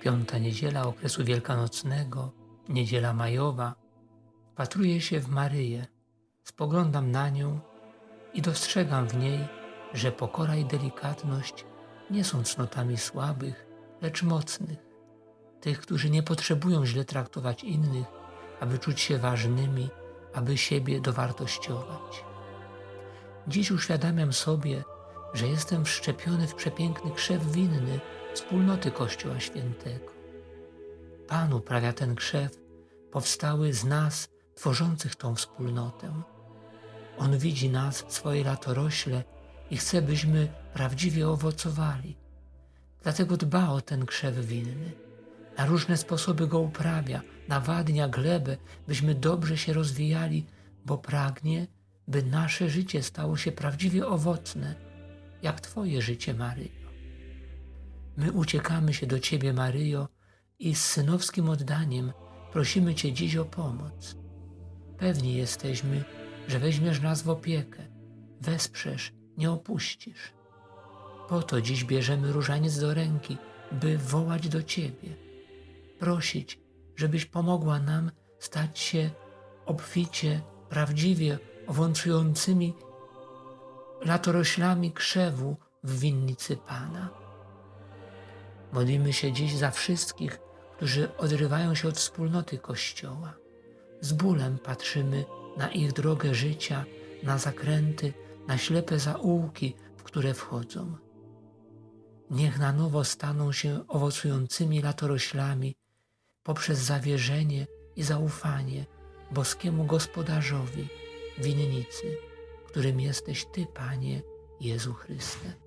Piąta niedziela okresu wielkanocnego, niedziela majowa, wpatruję się w Maryję, spoglądam na nią i dostrzegam w niej, że pokora i delikatność nie są cnotami słabych, lecz mocnych, tych, którzy nie potrzebują źle traktować innych, aby czuć się ważnymi, aby siebie dowartościować. Dziś uświadamiam sobie, że jestem wszczepiony w przepiękny krzew winny wspólnoty Kościoła Świętego. Pan uprawia ten krzew, powstały z nas, tworzących tą wspólnotę. On widzi nas, swoje latorośle i chce, byśmy prawdziwie owocowali. Dlatego dba o ten krzew winny. Na różne sposoby go uprawia, nawadnia glebę, byśmy dobrze się rozwijali, bo pragnie, by nasze życie stało się prawdziwie owocne, jak Twoje życie, Maryjo. My uciekamy się do Ciebie, Maryjo, i z synowskim oddaniem prosimy Cię dziś o pomoc. Pewni jesteśmy, że weźmiesz nas w opiekę, wesprzesz, nie opuścisz. Po to dziś bierzemy różaniec do ręki, by wołać do Ciebie, prosić, żebyś pomogła nam stać się obficie, prawdziwie owocującymi latoroślami krzewu w winnicy Pana. Modlimy się dziś za wszystkich, którzy odrywają się od wspólnoty Kościoła. Z bólem patrzymy na ich drogę życia, na zakręty, na ślepe zaułki, w które wchodzą. Niech na nowo staną się owocującymi latoroślami poprzez zawierzenie i zaufanie boskiemu gospodarzowi, winnicy, którym jesteś Ty, Panie Jezu Chryste.